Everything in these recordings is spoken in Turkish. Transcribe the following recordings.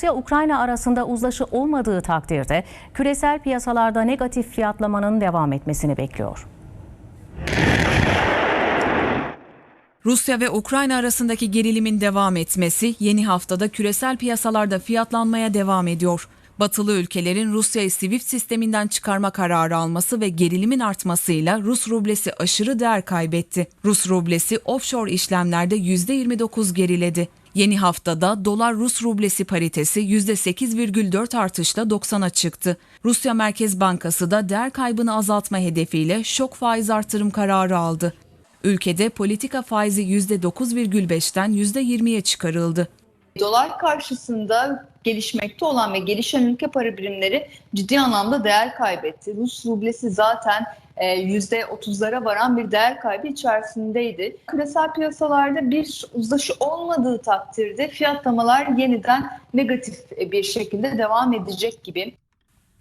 Rusya-Ukrayna arasında uzlaşı olmadığı takdirde küresel piyasalarda negatif fiyatlamanın devam etmesini bekliyor. Rusya ve Ukrayna arasındaki gerilimin devam etmesi yeni haftada küresel piyasalarda fiyatlanmaya devam ediyor. Batılı ülkelerin Rusya'yı SWIFT sisteminden çıkarma kararı alması ve gerilimin artmasıyla Rus rublesi aşırı değer kaybetti. Rus rublesi offshore işlemlerde %29 geriledi. Yeni haftada dolar Rus rublesi paritesi %8,4 artışla 90'a çıktı. Rusya Merkez Bankası da değer kaybını azaltma hedefiyle şok faiz artırım kararı aldı. Ülkede politika faizi %9,5'ten %20'ye çıkarıldı. Dolar karşısında gelişmekte olan ve gelişen ülke para birimleri ciddi anlamda değer kaybetti. Rus rublesi zaten e, %30'lara varan bir değer kaybı içerisindeydi. Küresel piyasalarda bir uzlaşı olmadığı takdirde fiyatlamalar yeniden negatif bir şekilde devam edecek gibi.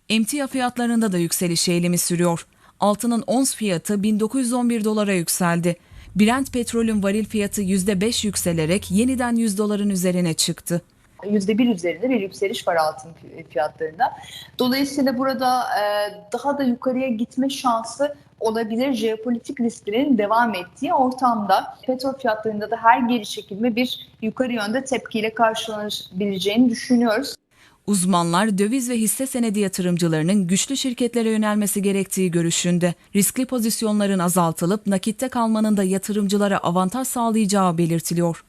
Emtia fiyatlarında da yükseliş eğilimi sürüyor. Altının ons fiyatı 1911 dolara yükseldi. Brent petrolün varil fiyatı %5 yükselerek yeniden 100 doların üzerine çıktı. %1 üzerinde bir yükseliş var altın fiyatlarında. Dolayısıyla burada e, daha da yukarıya gitme şansı olabilir jeopolitik risklerin devam ettiği ortamda petrol fiyatlarında da her geri çekilme bir yukarı yönde tepkiyle karşılanabileceğini düşünüyoruz. Uzmanlar döviz ve hisse senedi yatırımcılarının güçlü şirketlere yönelmesi gerektiği görüşünde. Riskli pozisyonların azaltılıp nakitte kalmanın da yatırımcılara avantaj sağlayacağı belirtiliyor.